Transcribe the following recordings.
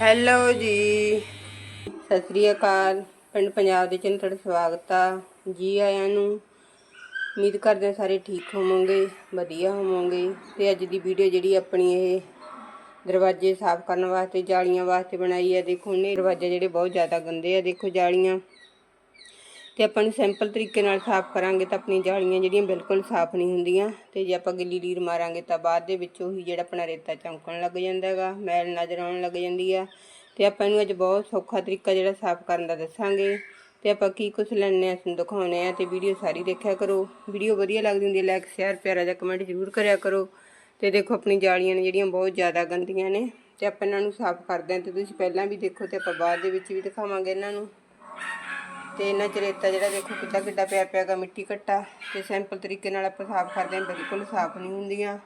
Hello ਜੀ। ਸਤਿ ਸ੍ਰੀ ਅਕਾਲ। ਪਿੰਡ ਪੰਜਾਬ ਦੇ ਚੈਨਲ ਤੁਹਾਡਾ ਸਵਾਗਤ ਆ। ਜੀ ਆਇਆਂ ਨੂੰ। ਉਮੀਦ ਕਰਦੇ ਹਾਂ ਸਾਰੇ ਠੀਕ ਹੋਵੋਗੇ, ਵਧੀਆ ਹੋਵੋਗੇ। ਤੇ ਅੱਜ ਦੀ ਵੀਡੀਓ ਜਿਹੜੀ ਆਪਣੀ ਇਹ ਦਰਵਾਜ਼ੇ ਸਾਫ਼ ਕਰਨ ਵਾਸਤੇ, ਜਾਲੀਆਂ ਵਾਸਤੇ ਬਣਾਈ ਹੈ ਦੇਖੋ ਨੇ ਦਰਵਾਜ਼ੇ ਜਿਹੜੇ ਬਹੁਤ ਜ਼ਿਆਦਾ ਗੰਦੇ ਆ। ਦੇਖੋ, ਜਾਲੀਆਂ ਤੇ ਆਪਾਂ ਨੂੰ ਸਿੰਪਲ ਤਰੀਕੇ ਨਾਲ ਸਾਫ਼ ਕਰਾਂਗੇ ਤਾਂ ਆਪਣੀ ਜਾਲੀਆਂ ਜਿਹੜੀਆਂ ਬਿਲਕੁਲ ਸਾਫ਼ ਨਹੀਂ ਹੁੰਦੀਆਂ ਤੇ ਜੇ ਆਪਾਂ ਗਿੱਲੀ ਲੀਰ ਮਾਰਾਂਗੇ ਤਾਂ ਬਾਅਦ ਦੇ ਵਿੱਚ ਉਹੀ ਜਿਹੜਾ ਆਪਣਾ ਰੇਤਾ ਚਮਕਣ ਲੱਗ ਜਾਂਦਾ ਹੈਗਾ, ਮੈਲ ਨਜ਼ਰ ਆਉਣ ਲੱਗ ਜਾਂਦੀ ਆ। ਤੇ ਆਪਾਂ ਇਹਨੂੰ ਅੱਜ ਬਹੁਤ ਸੌਖਾ ਤਰੀਕਾ ਜਿਹੜਾ ਸਾਫ਼ ਕਰਨ ਦਾ ਦੱਸਾਂਗੇ। ਤੇ ਆਪਾਂ ਕੀ ਕੁਝ ਲੈਣੇ ਆ ਤੁਹਾਨੂੰ ਦਿਖਾਉਣੇ ਆ ਤੇ ਵੀਡੀਓ ਸਾਰੀ ਦੇਖਿਆ ਕਰੋ। ਵੀਡੀਓ ਵਧੀਆ ਲੱਗਦੀ ਹੁੰਦੀ ਹੈ ਲਾਈਕ ਸ਼ੇਅਰ ਪਿਆਰਾ ਜਿਹਾ ਕਮੈਂਟ ਜ਼ਰੂਰ ਕਰਿਆ ਕਰੋ। ਤੇ ਦੇਖੋ ਆਪਣੀ ਜਾਲੀਆਂ ਨੇ ਜਿਹੜੀਆਂ ਬਹੁਤ ਜ਼ਿਆਦਾ ਗੰਦੀਆਂ ਨੇ ਤੇ ਆਪਾਂ ਇਹਨਾਂ ਨੂੰ ਸਾਫ਼ ਕਰਦੇ ਹਾਂ ਤੇ ਤੁਸੀਂ ਪਹਿਲਾਂ ਵੀ ਦੇਖੋ ਤੇ ਆਪਾਂ ਬਾਅਦ ਦੇ ਵਿੱਚ ਵੀ ਦਿਖਾਵਾਂਗੇ ਇਹਨਾਂ ਨੂੰ। ਤੇ ਇਹਨਾਂ ਚ ਰੇਤਾ ਜਿਹੜਾ ਦੇਖੋ ਕਿੱਡਾ ਕਿੱਡਾ ਪਿਆ ਪਿਆਗਾ ਮਿੱਟੀ ਘੱਟਾ ਤੇ ਸਿੰਪਲ ਤਰੀਕੇ ਨਾਲ ਆਪਾਂ ਸਾਫ਼ ਕਰਦੇ ਹਾਂ, ਬਿਲਕੁਲ ਸਾਫ਼ ਨਹੀਂ ਹੁੰਦੀਆਂ।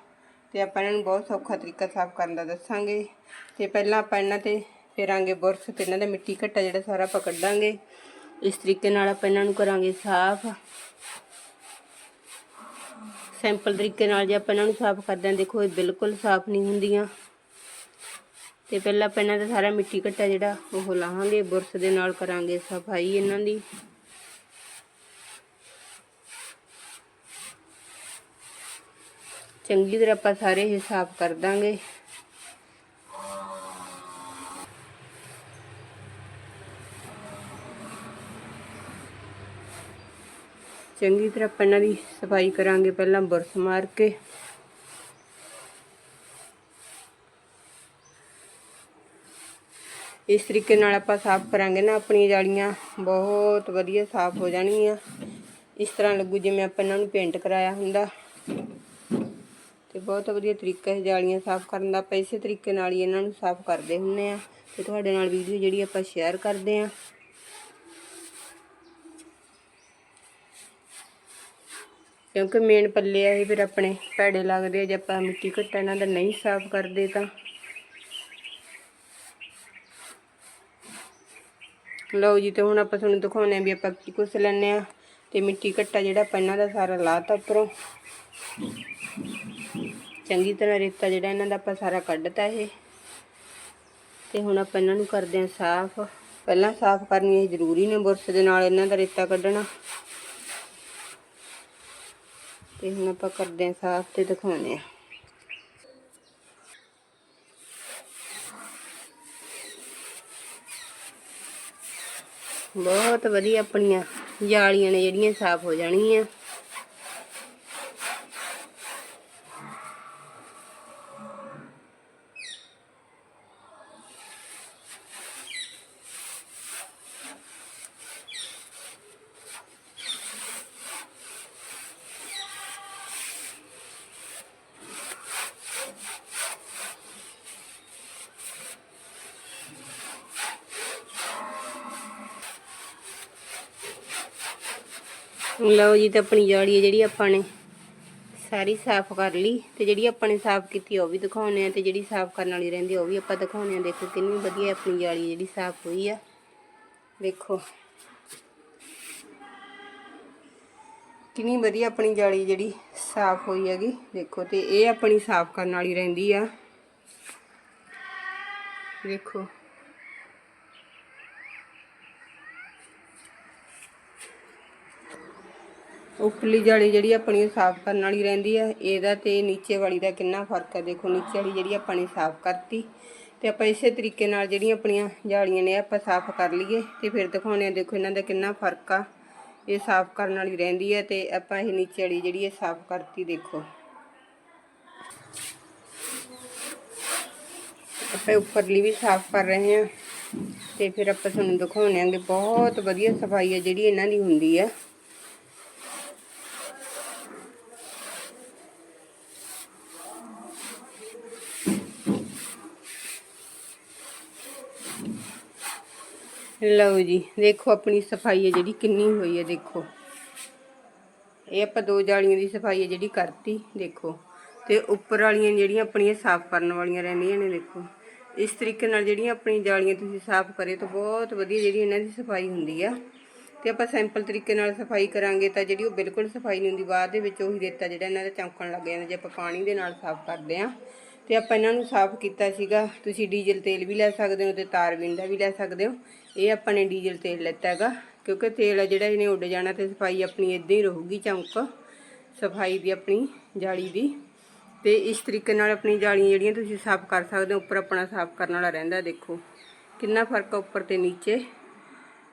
ਤੇ ਆਪਾਂ ਇਹਨਾਂ ਨੂੰ ਬਹੁਤ ਸੌਖਾ ਤਰੀਕਾ ਸਾਫ਼ ਕਰਨ ਦਾ ਦੱਸਾਂਗੇ। ਤੇ ਪਹਿਲਾਂ ਆਪਾਂ ਇਹਨਾਂ ਤੇ ਫੇਰਾਂਗੇ ਬੁਰਸ਼ ਤੇ ਇਹਨਾਂ ਦਾ ਮਿੱਟੀ ਘੱਟਾ ਜਿਹੜਾ ਸਾਰਾ ਆਪਾਂ ਕੱਢਾਂਗੇ। ਇਸ ਤਰੀਕੇ ਨਾਲ ਆਪਾਂ ਇਹਨਾਂ ਨੂੰ ਕਰਾਂਗੇ ਸਾਫ਼। ਸਿੰਪਲ ਤਰੀਕੇ ਨਾਲ ਜੇ ਆਪਾਂ ਇਹਨਾਂ ਨੂੰ ਸਾਫ਼ ਕਰਦੇ ਹਾਂ, ਦੇਖੋ ਇਹ ਬਿਲਕੁਲ ਸਾਫ਼ ਨਹੀਂ ਹੁੰਦੀਆਂ। ਤੇ ਪਹਿਲਾਂ ਆਪਾਂ ਇਹਨਾਂ ਦਾ ਸਾਰਾ ਮਿੱਟੀ ਘੱਟਾ ਜਿਹੜਾ, ਉਹ ਲਾਹਾਂਗੇ ਬੁਰਸ਼ ਦੇ ਨਾਲ ਕਰਾਂਗੇ ਸਫ਼ਾਈ ਇਹਨਾਂ ਦੀ। ਚੰਗੀ ਤਰ੍ਹਾਂ ਆਪਾਂ ਸਾਰੇ ਇਹ ਸਾਫ਼ ਕਰ ਦਾਂਗੇ। ਚੰਗੀ ਤਰ੍ਹਾਂ ਆਪਾਂ ਇਹਨਾਂ ਦੀ ਸਫ਼ਾਈ ਕਰਾਂਗੇ, ਪਹਿਲਾਂ ਬੁਰਸ਼ ਮਾਰ ਕੇ। ਇਸ ਤਰੀਕੇ ਨਾਲ ਆਪਾਂ ਸਾਫ਼ ਕਰਾਂਗੇ ਨਾ ਆਪਣੀਆਂ ਜਾਲੀਆਂ। ਬਹੁਤ ਵਧੀਆ ਸਾਫ਼ ਹੋ ਜਾਣਗੀਆਂ। ਇਸ ਤਰ੍ਹਾਂ ਲੱਗੂ ਜਿਵੇਂ ਆਪਾਂ ਇਹਨਾਂ ਨੂੰ ਪੇਂਟ ਕਰਾਇਆ ਹੁੰਦਾ। ਤੇ ਬਹੁਤ ਵਧੀਆ ਤਰੀਕਾ ਹੈ ਜਾਲੀਆਂ ਸਾਫ਼ ਕਰਨ ਦਾ। ਆਪਾਂ ਇਸੇ ਤਰੀਕੇ ਨਾਲ ਹੀ ਇਹਨਾਂ ਨੂੰ ਸਾਫ਼ ਕਰਦੇ ਹੁੰਨੇ ਆ। ਤੇ ਤੁਹਾਡੇ ਨਾਲ ਵੀਡੀਓ ਜਿਹੜੀ ਆਪਾਂ ਸ਼ੇਅਰ ਕਰਦੇ ਆ। ਕਿਉਂਕਿ ਮੇਨ ਪੱਲੇ ਆ ਇਹ, ਫਿਰ ਆਪਣੇ ਭੈੜੇ ਲੱਗਦੇ ਆ। ਜੇ ਆਪਾਂ ਮਿੱਟੀ ਘੱਟਾ ਇਹਨਾਂ ਦਾ ਨਹੀਂ ਸਾਫ਼ ਕਰਦੇ ਤਾਂ। ਲਓ ਜੀ ਤੇ ਹੁਣ ਆਪਾਂ ਤੁਹਾਨੂੰ ਦਿਖਾਉਣੇ ਆ ਵੀ ਆਪਾਂ ਕੀ ਕੁਛ ਲੈਣੇ ਆ। ਤੇ ਮਿੱਟੀ ਘੱਟਾ ਜਿਹੜਾ ਆਪਾਂ ਇਹਨਾਂ ਦਾ ਸਾਰਾ ਲਾਤਾ ਉੱਪਰੋਂ। ਚੰਗੀ ਤਰ੍ਹਾਂ ਰੇਤਾ ਜਿਹੜਾ ਇਹਨਾਂ ਦਾ ਆਪਾਂ ਸਾਰਾ ਕੱਢਤਾ ਇਹ। ਤੇ ਹੁਣ ਆਪਾਂ ਇਹਨਾਂ ਨੂੰ ਕਰਦੇ ਆ ਸਾਫ਼। ਪਹਿਲਾਂ ਸਾਫ਼ ਕਰਨੀ ਇਹ ਜ਼ਰੂਰੀ ਨੇ ਬੁਰਸ਼ ਦੇ ਨਾਲ ਇਹਨਾਂ ਦਾ ਰੇਤਾ ਕੱਢਣਾ। ਤੇ ਹੁਣ ਆਪਾਂ ਕਰਦੇ ਆ ਸਾਫ਼ ਤੇ ਦਿਖਾਉਣੇ ਆ। ਬਹੁਤ ਵਧੀਆ ਆਪਣੀਆਂ ਜਾਲੀਆਂ ਨੇ ਜਿਹੜੀਆਂ ਸਾਫ਼ ਹੋ ਜਾਣਗੀਆਂ। ਲਓ ਜੀ ਤੇ ਆਪਣੀ ਜਾਲੀ ਹੈ ਜਿਹੜੀ ਆਪਾਂ ਨੇ ਸਾਰੀ ਸਾਫ਼ ਕਰ ਲਈ ਤੇ ਜਿਹੜੀ ਆਪਾਂ ਨੇ ਸਾਫ਼ ਕੀਤੀ ਉਹ ਵੀ ਦਿਖਾਉਣੇ ਆ ਤੇ ਜਿਹੜੀ ਸਾਫ਼ ਕਰਨ ਵਾਲੀ ਰਹਿੰਦੀ ਉਹ ਵੀ ਆਪਾਂ ਦਿਖਾਉਣੇ ਆ ਦੇਖੋ ਕਿੰਨੀ ਵਧੀਆ ਆਪਣੀ ਜਾਲੀ ਜਿਹੜੀ ਸਾਫ਼ ਹੋਈ ਆ। ਦੇਖੋ। ਕਿੰਨੀ ਵਧੀਆ ਆਪਣੀ ਜਾਲੀ ਜਿਹੜੀ ਸਾਫ਼ ਹੋਈ ਹੈਗੀ। ਦੇਖੋ ਤੇ ਇਹ ਆਪਣੀ ਸਾਫ਼ ਕਰਨ ਵਾਲੀ ਰਹਿੰਦੀ ਆ। ਦੇਖੋ। ਉੱਪਰਲੀ ਜਾਲੀ ਜਿਹੜੀ ਆਪਣੀ ਉਹ ਸਾਫ਼ ਕਰਨ ਵਾਲੀ ਰਹਿੰਦੀ ਆ। ਇਹਦਾ ਤੇ ਨੀਚੇ ਵਾਲੀ ਦਾ ਕਿੰਨਾ ਫ਼ਰਕ ਹੈ ਦੇਖੋ, ਨੀਚੇ ਵਾਲੀ ਜਿਹੜੀ ਆਪਾਂ ਨੇ ਸਾਫ਼ ਕਰਤੀ। ਤੇ ਆਪਾਂ ਇਸੇ ਤਰੀਕੇ ਨਾਲ ਜਿਹੜੀਆਂ ਆਪਣੀਆਂ ਜਾਲੀਆਂ ਨੇ ਆਪਾਂ ਸਾਫ਼ ਕਰ ਲਈਏ ਤੇ ਫਿਰ ਦਿਖਾਉਣੇ ਆ, ਦੇਖੋ ਇਹਨਾਂ ਦਾ ਕਿੰਨਾ ਫ਼ਰਕ ਆ। ਇਹ ਸਾਫ਼ ਕਰਨ ਵਾਲੀ ਰਹਿੰਦੀ ਹੈ ਤੇ ਆਪਾਂ ਇਹ ਨੀਚੇ ਵਾਲੀ ਜਿਹੜੀ ਇਹ ਸਾਫ਼ ਕਰਤੀ, ਦੇਖੋ। ਆਪਾਂ ਉੱਪਰਲੀ ਵੀ ਸਾਫ਼ ਕਰ ਰਹੇ ਹਾਂ ਤੇ ਫਿਰ ਆਪਾਂ ਤੁਹਾਨੂੰ ਦਿਖਾਉਣੇ ਆਂਗੇ, ਬਹੁਤ ਵਧੀਆ ਸਫ਼ਾਈ ਹੈ ਜਿਹੜੀ ਇਹਨਾਂ ਦੀ ਹੁੰਦੀ ਆ। ਲਓ ਜੀ, ਦੇਖੋ ਆਪਣੀ ਸਫ਼ਾਈ ਹੈ ਜਿਹੜੀ ਕਿੰਨੀ ਹੋਈ ਹੈ, ਦੇਖੋ। ਇਹ ਆਪਾਂ ਦੋ ਜਾਲੀਆਂ ਦੀ ਸਫ਼ਾਈ ਹੈ ਜਿਹੜੀ ਕਰਤੀ, ਦੇਖੋ। ਤੇ ਉੱਪਰ ਵਾਲੀਆਂ ਜਿਹੜੀਆਂ ਆਪਣੀਆਂ ਸਾਫ਼ ਕਰਨ ਵਾਲੀਆਂ ਰਹਿੰਦੀਆਂ ਨੇ, ਦੇਖੋ। ਇਸ ਤਰੀਕੇ ਨਾਲ ਜਿਹੜੀਆਂ ਆਪਣੀ ਜਾਲੀਆਂ ਤੁਸੀਂ ਸਾਫ਼ ਕਰੇ ਤਾਂ ਬਹੁਤ ਵਧੀਆ ਜਿਹੜੀ ਇਹਨਾਂ ਦੀ ਸਫ਼ਾਈ ਹੁੰਦੀ ਆ। ਤੇ ਆਪਾਂ ਸਿੰਪਲ ਤਰੀਕੇ ਨਾਲ ਸਫ਼ਾਈ ਕਰਾਂਗੇ ਤਾਂ ਜਿਹੜੀ ਉਹ ਬਿਲਕੁਲ ਸਫ਼ਾਈ ਨਹੀਂ ਹੁੰਦੀ, ਬਾਅਦ ਦੇ ਵਿੱਚ ਉਹੀ ਰੇਤਾ ਜਿਹੜਾ ਇਹਨਾਂ ਦਾ ਚਮਕਣ ਲੱਗ ਜਾਂਦਾ, ਜੇ ਆਪਾਂ ਪਾਣੀ ਦੇ ਨਾਲ ਸਾਫ਼ ਕਰਦੇ ਆ ਤੇ ਆਪਾਂ ਇਹਨਾਂ ਨੂੰ ਸਾਫ਼ ਕੀਤਾ ਸੀਗਾ। ਤੁਸੀਂ ਡੀਜ਼ਲ ਤੇਲ ਵੀ ਲੈ ਸਕਦੇ ਹੋ ਤੇ ਤਾਰਬੀਨ ਦਾ ਵੀ ਲੈ ਸਕਦੇ ਹੋ। ਇਹ ਆਪਾਂ ਨੇ ਡੀਜ਼ਲ ਤੇਲ ਲੈਤਾ ਹੈਗਾ। ਕਿਉਂਕਿ ਤੇਲ ਆ ਜਿਹੜਾ ਇਹਨੇ ਉੱਡ ਜਾਣਾ ਤੇ ਸਫ਼ਾਈ ਆਪਣੀ ਇਦਾਂ ਹੀ ਰਹੂਗੀ ਚਮਕ। ਸਫ਼ਾਈ ਦੀ ਆਪਣੀ ਜਾਲੀ ਦੀ। ਤੇ ਇਸ ਤਰੀਕੇ ਨਾਲ ਆਪਣੀ ਜਾਲੀਆਂ ਜਿਹੜੀਆਂ ਤੁਸੀਂ ਸਾਫ਼ ਕਰ ਸਕਦੇ ਹੋ, ਉੱਪਰ ਆਪਣਾ ਸਾਫ਼ ਕਰਨ ਵਾਲਾ ਰਹਿੰਦਾ ਦੇਖੋ। ਕਿੰਨਾ ਫ਼ਰਕ ਆ ਉੱਪਰ ਤੇ ਨੀਚੇ।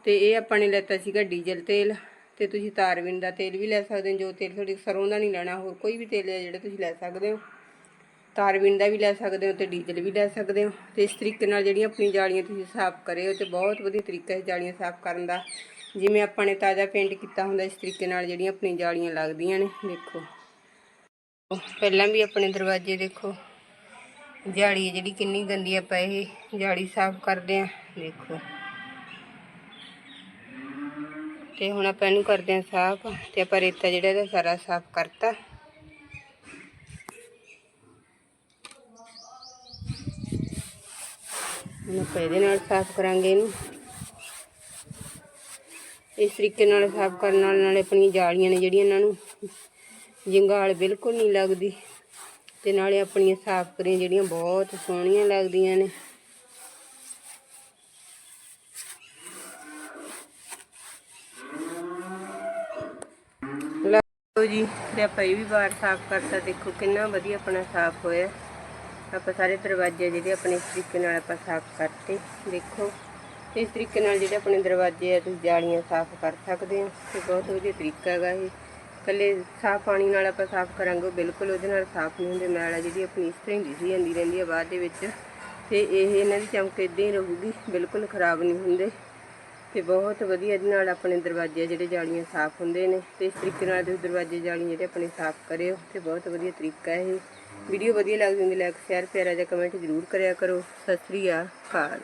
ਤੇ ਇਹ ਆਪਾਂ ਨੇ ਲੈਤਾ ਸੀਗਾ ਡੀਜ਼ਲ ਤੇਲ। ਤੇ ਤੁਸੀਂ ਤਾਰਵਿੰਦ ਦਾ ਤੇਲ ਵੀ ਲੈ ਸਕਦੇ ਹੋ। ਜੋ ਤੇਲ ਤੁਹਾਡੀ ਸਰੋਂ ਦਾ ਨਹੀਂ ਲੈਣਾ, ਹੋਰ ਕੋਈ ਵੀ ਤੇਲ ਹੈ ਜਿਹੜਾ ਤੁਸੀਂ ਲੈ ਸਕਦੇ ਹੋ। ਤਾਰਵਿੰਦ ਦਾ ਵੀ ਲੈ ਸਕਦੇ ਹੋ ਤੇ ਡੀਜ਼ਲ ਵੀ ਲੈ ਸਕਦੇ ਹੋ। ਤੇ ਇਸ ਤਰੀਕੇ ਨਾਲ ਜਿਹੜੀਆਂ ਆਪਣੀ ਜਾਲੀਆਂ ਤੁਸੀਂ ਸਾਫ਼ ਕਰਿਓ ਤੇ ਬਹੁਤ ਵਧੀਆ ਤਰੀਕਾ ਹੈ ਜਾਲੀਆਂ ਸਾਫ਼ ਕਰਨ ਦਾ। ਜਿਵੇਂ ਆਪਾਂ ਨੇ ਤਾਜ਼ਾ ਪੇਂਟ ਕੀਤਾ ਹੁੰਦਾ, ਇਸ ਤਰੀਕੇ ਨਾਲ ਜਿਹੜੀਆਂ ਆਪਣੀ ਜਾਲੀਆਂ ਲੱਗਦੀਆਂ ਨੇ, ਦੇਖੋ। ਪਹਿਲਾਂ ਵੀ ਆਪਣੇ ਦਰਵਾਜ਼ੇ ਦੇਖੋ। ਜਾਲੀ ਜਿਹੜੀ ਕਿੰਨੀ ਗੰਦੀ ਆਪਾਂ ਇਹ ਜਾਲੀ ਸਾਫ਼ ਕਰਦੇ ਆ ਦੇਖੋ। ਤੇ ਹੁਣ ਆਪਾਂ ਇਹਨੂੰ ਕਰਦੇ ਆ ਸਾਫ਼ ਤੇ ਆਪਾਂ ਰੇਤਾ ਜਿਹੜਾ ਇਹਦਾ ਸਾਰਾ ਸਾਫ਼ ਕਰਤਾ। ਹੁਣ ਆਪਾਂ ਇਹਦੇ ਨਾਲ ਸਾਫ਼ ਕਰਾਂਗੇ ਇਹਨੂੰ। ਇਸ ਤਰੀਕੇ ਨਾਲ ਸਾਫ਼ ਕਰਨ ਨਾਲ ਨਾਲੇ ਆਪਣੀਆਂ ਜਾਲੀਆਂ ਨੇ ਜਿਹੜੀਆਂ ਇਹਨਾਂ ਨੂੰ ਜੰਗਾਲ ਬਿਲਕੁਲ ਨਹੀਂ ਲੱਗਦੀ। ਤੇ ਨਾਲੇ ਆਪਣੀਆਂ ਸਾਫ਼ ਕਰੀਆਂ ਜਿਹੜੀਆਂ ਬਹੁਤ ਸੋਹਣੀਆਂ ਲੱਗਦੀਆਂ ਨੇ। ਲਓ ਜੀ, ਤੇ ਆਪਾਂ ਇਹ ਵੀ ਬਾਹਰ ਸਾਫ਼ ਕਰਤਾ। ਦੇਖੋ ਕਿੰਨਾ ਵਧੀਆ ਆਪਣਾ ਸਾਫ਼ ਹੋਇਆ। ਆਪਾਂ ਸਾਰੇ ਦਰਵਾਜ਼ੇ ਜਿਹੜੇ ਆਪਣੇ ਇਸ ਤਰੀਕੇ ਨਾਲ ਆਪਾਂ ਸਾਫ਼ ਕਰਤੇ, ਦੇਖੋ। ਇਸ ਤਰੀਕੇ ਨਾਲ ਜਿਹੜੇ ਆਪਣੇ ਦਰਵਾਜ਼ੇ ਆ, ਤੁਸੀਂ ਜਾਲੀਆਂ ਸਾਫ਼ ਕਰ ਸਕਦੇ ਹੋ। ਤੇ ਬਹੁਤ ਵਧੀਆ ਤਰੀਕਾ ਹੈਗਾ ਇਹ। ਕੱਲੇ ਸਾਫ਼ ਪਾਣੀ ਨਾਲ ਆਪਾਂ ਸਾਫ਼ ਕਰਾਂਗੇ ਬਿਲਕੁਲ ਉਹਦੇ ਨਾਲ ਸਾਫ਼ ਨਹੀਂ ਹੁੰਦੇ। ਮੈਲ ਆ ਜਿਹੜੀ ਆਪਣੀ ਇਸ ਤਰ੍ਹਾਂ ਹੀ ਦਿਸੀ ਜਾਂਦੀ ਰਹਿੰਦੀ ਆ ਬਾਅਦ ਦੇ ਵਿੱਚ। ਤੇ ਇਹ ਇਹਨਾਂ ਦੀ ਚਮਕ ਇਦਾਂ ਹੀ ਰਹੂਗੀ, ਬਿਲਕੁਲ ਖਰਾਬ ਨਹੀਂ ਹੁੰਦੇ। ਤੇ ਬਹੁਤ ਵਧੀਆ ਇਹਦੇ ਨਾਲ ਆਪਣੇ ਦਰਵਾਜ਼ੇ ਜਿਹੜੇ ਜਾਲੀਆਂ ਸਾਫ਼ ਹੁੰਦੇ ਨੇ, ਤੇ ਇਸ ਤਰੀਕੇ ਨਾਲ ਤੁਸੀਂ ਦਰਵਾਜ਼ੇ ਜਾਲੀਆਂ ਜਿਹੜੇ ਆਪਣੇ ਸਾਫ਼ ਕਰਿਓ, ਤੇ ਬਹੁਤ ਵਧੀਆ ਤਰੀਕਾ ਇਹ। ਵੀਡੀਓ ਵਧੀਆ ਲੱਗਦੀ ਹੁੰਦੀ ਲਾਈਕ ਸ਼ੇਅਰ ਪਿਆਰਾ ਜਿਹਾ ਕਮੈਂਟ ਜ਼ਰੂਰ ਕਰਿਆ ਕਰੋ। ਸਤਿ ਸ੍ਰੀ ਅਕਾਲ।